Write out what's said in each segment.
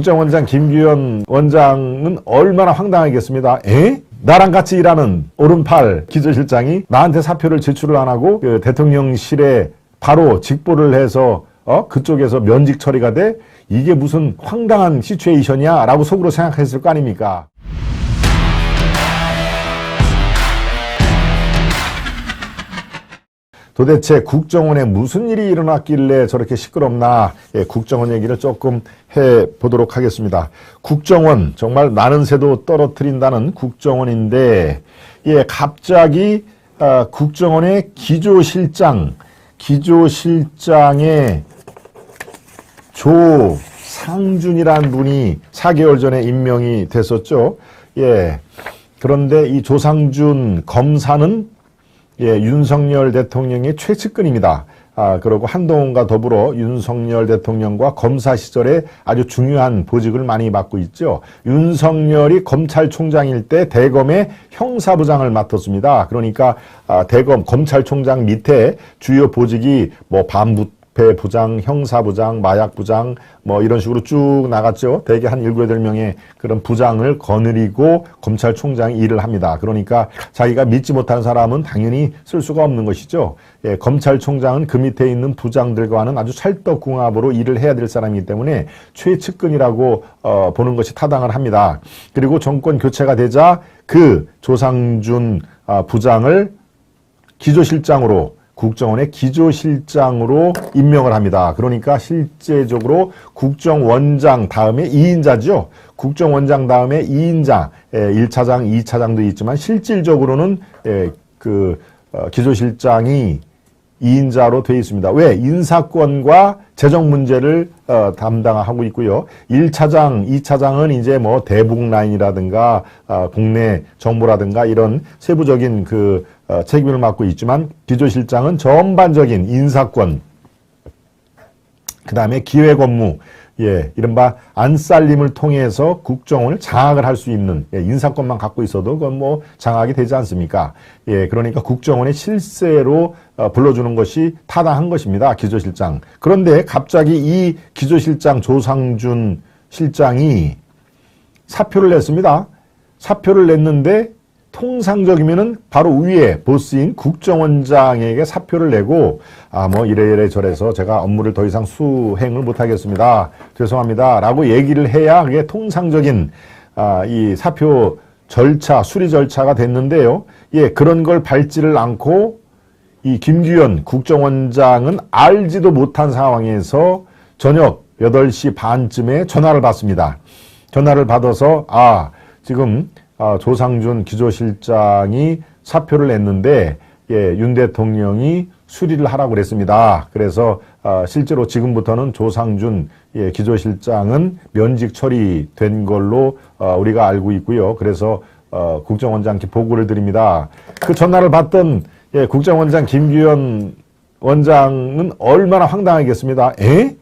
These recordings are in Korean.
국정원장 김규현 원장은 얼마나 황당하겠습니다. 에? 나랑 같이 일하는 오른팔 기조실장이 나한테 사표를 제출을 안 하고 그 대통령실에 바로 직보를 해서 어 그쪽에서 면직 처리가 돼 이게 무슨 황당한 시츄에이션이야 라고 속으로 생각했을 거 아닙니까? 도대체 국정원에 무슨 일이 일어났길래 저렇게 시끄럽나 예, 국정원 얘기를 조금 해 보도록 하겠습니다. 국정원 정말 나는 새도 떨어뜨린다는 국정원인데 예 갑자기 아, 국정원의 기조실장 기조실장의 조상준이라는 분이 4개월 전에 임명이 됐었죠. 예. 그런데 이 조상준 검사는 예, 윤석열 대통령의 최측근입니다. 아, 그리고 한동훈과 더불어 윤석열 대통령과 검사 시절에 아주 중요한 보직을 많이 맡고 있죠. 윤석열이 검찰총장일 때 대검의 형사부장을 맡았습니다. 그러니까 아, 대검 검찰총장 밑에 주요 보직이 뭐 반부 배 부장, 형사부장, 마약부장 뭐 이런 식으로 쭉 나갔죠. 대개 한 일곱 여덟 명의 그런 부장을 거느리고 검찰총장이 일을 합니다. 그러니까 자기가 믿지 못하는 사람은 당연히 쓸 수가 없는 것이죠. 예, 검찰총장은 그 밑에 있는 부장들과는 아주 찰떡궁합으로 일을 해야 될 사람이기 때문에 최측근이라고 어, 보는 것이 타당을 합니다. 그리고 정권 교체가 되자 그 조상준 아, 부장을 기조실장으로 국정원의 기조실장으로 임명을 합니다. 그러니까 실제적으로 국정원장 다음에 2인자죠. 국정원장 다음에 2인자, 1차장, 2차장도 있지만 실질적으로는 예, 그 어, 기조실장이 2인자로 되어 있습니다. 왜? 인사권과 재정 문제를 어, 담당하고 있고요. 1차장, 2차장은 이제 뭐 대북 라인이라든가 어, 국내 정보라든가 이런 세부적인 그 어, 책임을 맡고 있지만 비조실장은 전반적인 인사권, 그 다음에 기획 업무, 예, 이른바 안살림을 통해서 국정원을 장악을 할 수 있는 예, 인사권만 갖고 있어도 그건 뭐 장악이 되지 않습니까? 예, 그러니까 국정원의 실세로 어, 불러주는 것이 타당한 것입니다. 기조실장. 그런데 갑자기 이 기조실장 조상준 실장이 사표를 냈습니다. 사표를 냈는데 통상적이면은 바로 위에 보스인 국정원장에게 사표를 내고 아 뭐 이래이래 저래서 제가 업무를 더 이상 수행을 못 하겠습니다. 죄송합니다라고 얘기를 해야 그게 통상적인 아 이 사표 절차 수리 절차가 됐는데요. 예, 그런 걸 밟지를 않고 이 김규현 국정원장은 알지도 못한 상황에서 저녁 8시 반쯤에 전화를 받습니다. 전화를 받아서 아 지금 아, 조상준 기조실장이 사표를 냈는데 예, 윤 대통령이 수리를 하라고 그랬습니다. 그래서 아, 실제로 지금부터는 조상준 예, 기조실장은 면직 처리된 걸로 어, 우리가 알고 있고요. 그래서 어, 국정원장께 보고를 드립니다. 그 전화를 받던 예, 국정원장 김규현 원장은 얼마나 황당하겠습니다. 에?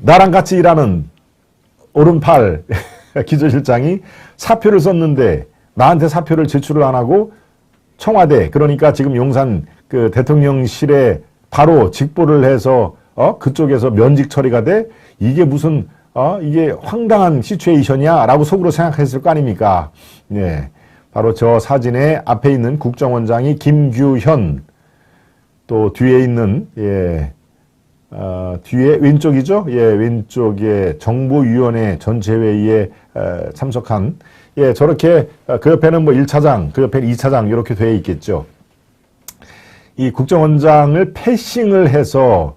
나랑 같이 일하는 오른팔 기조실장이 사표를 썼는데 나한테 사표를 제출을 안 하고 청와대 그러니까 지금 용산 그 대통령실에 바로 직보를 해서 어 그쪽에서 면직 처리가 돼 이게 무슨 어 이게 황당한 시츄에이션이야라고 속으로 생각했을 거 아닙니까? 예. 바로 저 사진의 앞에 있는 국정원장이 김규현 또 뒤에 있는 예. 어, 뒤에 왼쪽이죠? 예, 왼쪽에 정보위원회 전체회의에 에, 참석한 예, 저렇게 어, 그 옆에는 뭐 1차장, 그 옆에는 2차장 이렇게 되어 있겠죠. 이 국정원장을 패싱을 해서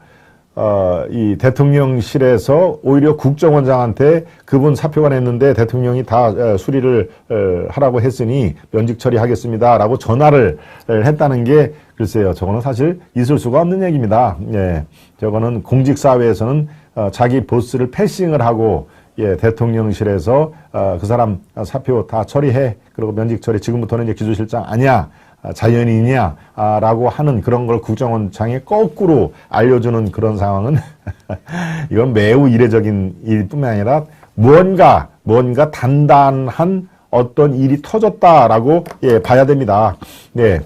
어, 이 대통령실에서 오히려 국정원장한테 그분 사표가 냈는데 대통령이 다 에, 수리를 에, 하라고 했으니 면직 처리하겠습니다라고 전화를 에, 했다는 게 글쎄요, 저거는 사실 있을 수가 없는 얘기입니다. 예, 저거는 공직 사회에서는 어, 자기 보스를 패싱을 하고 예, 대통령실에서 어, 그 사람 사표 다 처리해. 그리고 면직 처리 지금부터는 이제 기조실장 아니야. 아, 자연인이냐? 아, 라고 하는 그런 걸 국정원장에 거꾸로 알려주는 그런 상황은 이건 매우 이례적인 일뿐만 아니라 무언가, 무언가 단단한 어떤 일이 터졌다라고 예, 봐야 됩니다. 네.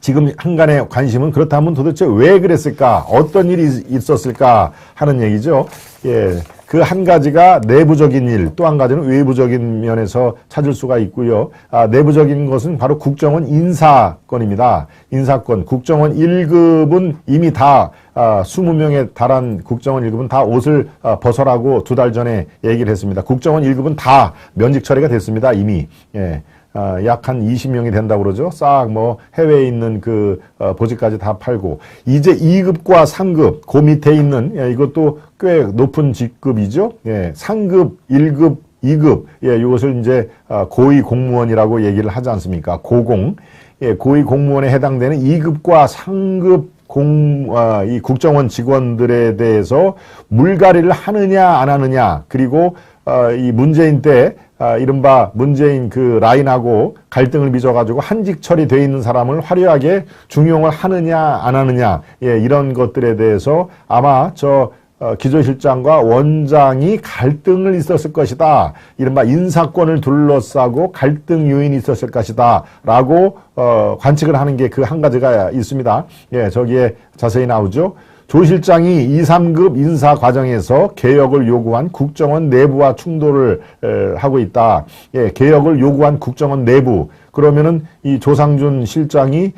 지금 한간의 관심은 그렇다면 도대체 왜 그랬을까? 어떤 일이 있었을까? 하는 얘기죠. 예. 그 한 가지가 내부적인 일, 또 한 가지는 외부적인 면에서 찾을 수가 있고요. 아, 내부적인 것은 바로 국정원 인사건입니다. 인사건. 국정원 1급은 이미 다 아, 20명에 달한 국정원 1급은 다 옷을 아, 벗어라고 두 달 전에 얘기를 했습니다. 국정원 1급은 다 면직 처리가 됐습니다. 이미. 예. 아, 약한 20명이 된다고 그러죠. 싹 뭐 해외에 있는 그 어, 보직까지 다 팔고 이제 2급과 3급 그 밑에 있는 예, 이것도 꽤 높은 직급이죠. 예, 상급, 1급, 2급 예, 이것을 이제 아, 고위 공무원이라고 얘기를 하지 않습니까? 고공. 예, 고위 공무원에 해당되는 2급과 상급 공, 아, 이 국정원 직원들에 대해서 물갈이를 하느냐 안 하느냐 그리고 어, 이 문재인 때 아, 이른바 문재인 그 라인하고 갈등을 빚어가지고 한직 처리돼 있는 사람을 화려하게 중용을 하느냐 안 하느냐 예, 이런 것들에 대해서 아마 저 어, 기조실장과 원장이 갈등을 있었을 것이다. 이른바 인사권을 둘러싸고 갈등 요인이 있었을 것이다. 라고 어, 관측을 하는 게 그 한 가지가 있습니다. 예, 저기에 자세히 나오죠. 조 실장이 2, 3급 인사 과정에서 개혁을 요구한 국정원 내부와 충돌을 에, 하고 있다. 예, 개혁을 요구한 국정원 내부. 그러면은 이 조상준 실장이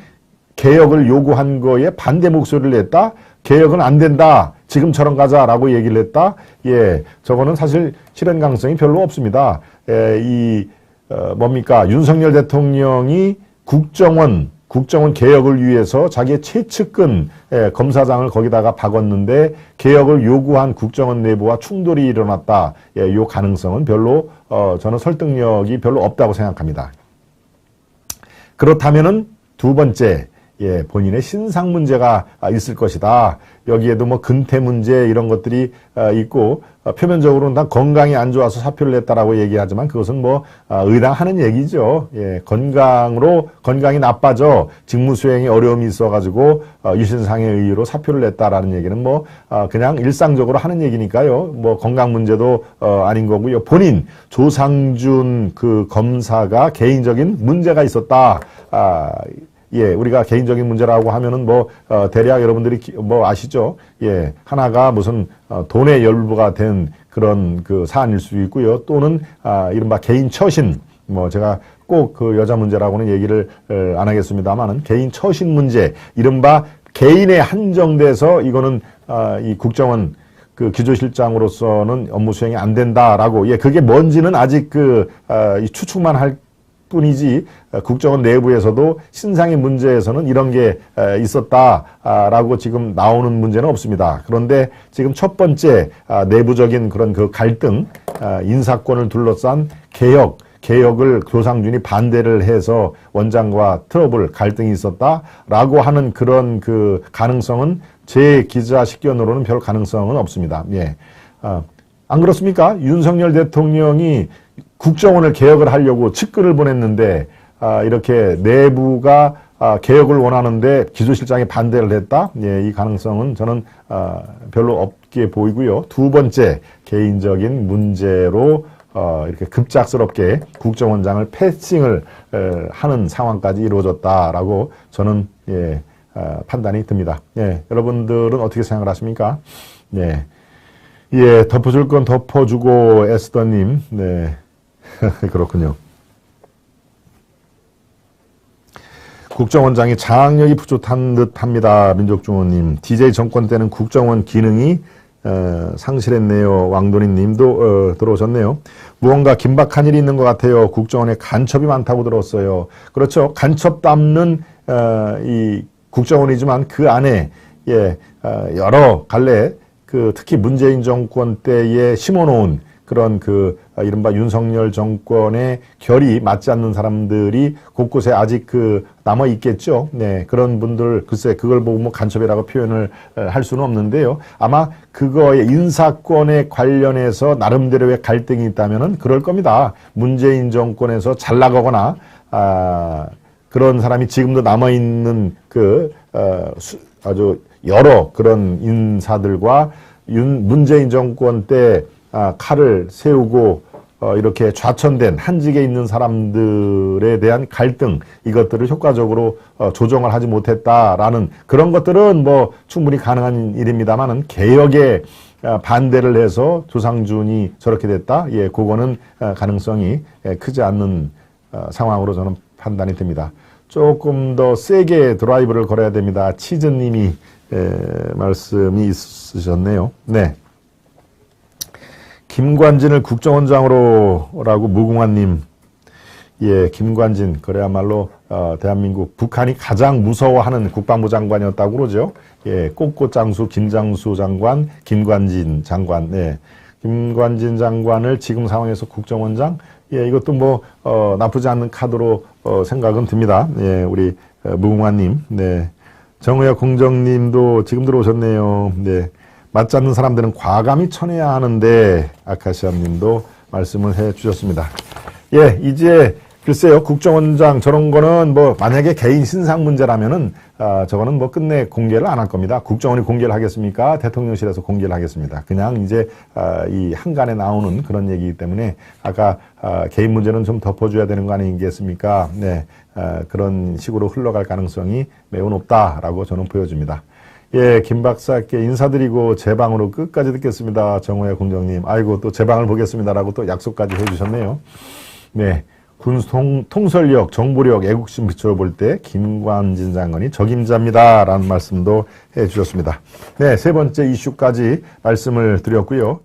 개혁을 요구한 거에 반대 목소리를 냈다. 개혁은 안 된다. 지금처럼 가자라고 얘기를 했다. 예, 저거는 사실 실현 가능성이 별로 없습니다. 예, 이 어, 뭡니까 윤석열 대통령이 국정원 국정원 개혁을 위해서 자기의 최측근 예, 검사장을 거기다가 박았는데 개혁을 요구한 국정원 내부와 충돌이 일어났다. 예, 요 가능성은 별로 어, 저는 설득력이 별로 없다고 생각합니다. 그렇다면은 두 번째 예, 본인의 신상 문제가 있을 것이다. 여기에도 뭐 근태 문제 이런 것들이 아, 있고 어, 표면적으로는 난 건강이 안 좋아서 사표를 냈다라고 얘기하지만 그것은 뭐 아, 의당하는 얘기죠. 예, 건강으로 건강이 나빠져 직무 수행에 어려움이 있어가지고 어, 유신상의 의의로 사표를 냈다라는 얘기는 뭐 아, 그냥 일상적으로 하는 얘기니까요. 뭐 건강 문제도 어, 아닌 거고요. 본인 조상준 그 검사가 개인적인 문제가 있었다. 아, 예, 우리가 개인적인 문제라고 하면은 뭐, 어, 대략 여러분들이 기, 뭐 아시죠? 예, 하나가 무슨, 어, 돈의 열부가 된 그런 그 사안일 수 있고요. 또는, 아, 이른바 개인 처신, 뭐 제가 꼭 그 여자 문제라고는 얘기를 에, 안 하겠습니다만은 개인 처신 문제, 이른바 개인에 한정돼서 이거는, 아, 이 국정원 그 기조실장으로서는 업무 수행이 안 된다라고, 예, 그게 뭔지는 아직 그, 아, 이 추측만 할 뿐이지 어, 국정원 내부에서도 신상의 문제에서는 이런 게 있었다라고 지금 나오는 문제는 없습니다. 그런데 지금 첫 번째 아, 내부적인 그런 그 갈등, 아, 인사권을 둘러싼 개혁, 개혁을 조상준이 반대를 해서 원장과 트러블, 갈등이 있었다라고 하는 그런 그 가능성은 제 기자 식견으로는 별 가능성은 없습니다. 예. 아, 안 그렇습니까? 윤석열 대통령이 국정원을 개혁을 하려고 측근을 보냈는데 아, 이렇게 내부가 아, 개혁을 원하는데 기조실장이 반대를 했다. 예, 이 가능성은 저는 아, 별로 없게 보이고요. 두 번째 개인적인 문제로 어, 이렇게 급작스럽게 국정원장을 패싱을 에, 하는 상황까지 이루어졌다라고 저는 예, 어, 판단이 듭니다. 예, 여러분들은 어떻게 생각을 하십니까? 네. 예, 덮어줄 건 덮어주고 에스더님, 네. 그렇군요. 국정원장이 장악력이 부족한 듯 합니다. 민족중원님. DJ 정권 때는 국정원 기능이 어, 상실했네요. 왕돈이 님도 어, 들어오셨네요. 무언가 긴박한 일이 있는 것 같아요. 국정원에 간첩이 많다고 들었어요. 그렇죠. 간첩 담는 어, 이 국정원이지만 그 안에 예, 어, 여러 갈래 그 특히 문재인 정권 때에 심어놓은 그런 그 아, 이른바 윤석열 정권의 결이 맞지 않는 사람들이 곳곳에 아직 그 남아 있겠죠. 네. 그런 분들 글쎄 그걸 보고 뭐 간첩이라고 표현을 할 수는 없는데요. 아마 그거의 인사권에 관련해서 나름대로의 갈등이 있다면은 그럴 겁니다. 문재인 정권에서 잘 나가거나 아 그런 사람이 지금도 남아 있는 그 어, 수, 아주 여러 그런 인사들과 윤 문재인 정권 때 아, 칼을 세우고 어, 이렇게 좌천된 한직에 있는 사람들에 대한 갈등 이것들을 효과적으로 어, 조정을 하지 못했다라는 그런 것들은 뭐 충분히 가능한 일입니다만은 개혁에 어, 반대를 해서 조상준이 저렇게 됐다. 예, 그거는 어, 가능성이 예, 크지 않는 어, 상황으로 저는 판단이 됩니다. 조금 더 세게 드라이브를 걸어야 됩니다. 치즈님이 에, 말씀이 있으셨네요. 네. 김관진을 국정원장으로라고 무궁화님, 예, 김관진 그래야말로 어, 대한민국 북한이 가장 무서워하는 국방부 장관이었다고 그러죠. 예, 꽃꽃 장수 김장수 장관, 김관진 장관, 네. 김관진 장관을 지금 상황에서 국정원장, 예, 이것도 뭐 어, 나쁘지 않는 카드로 어, 생각은 듭니다. 예, 우리 어, 무궁화님, 네. 정의혁 공정님도 지금 들어오셨네요. 네. 맞지 않는 사람들은 과감히 쳐내야 하는데 아카시아님도 말씀을 해 주셨습니다. 예, 이제 글쎄요 국정원장 저런 거는 뭐 만약에 개인 신상 문제라면은 아, 저거는 뭐 끝내 공개를 안 할 겁니다. 국정원이 공개를 하겠습니까? 대통령실에서 공개를 하겠습니다. 그냥 이제 아, 이 한간에 나오는 그런 얘기이기 때문에 아까 아, 개인 문제는 좀 덮어줘야 되는 거 아니겠습니까? 네, 아, 그런 식으로 흘러갈 가능성이 매우 높다라고 저는 보여집니다. 예, 김 박사께 인사드리고 제 방으로 끝까지 듣겠습니다. 정호야 공정님. 아이고, 또 제 방을 보겠습니다라고 또 약속까지 해주셨네요. 네. 군 통, 통솔력, 정보력, 애국심 비춰볼 때 김관진 장관이 적임자입니다. 라는 말씀도 해 주셨습니다. 네, 세 번째 이슈까지 말씀을 드렸고요.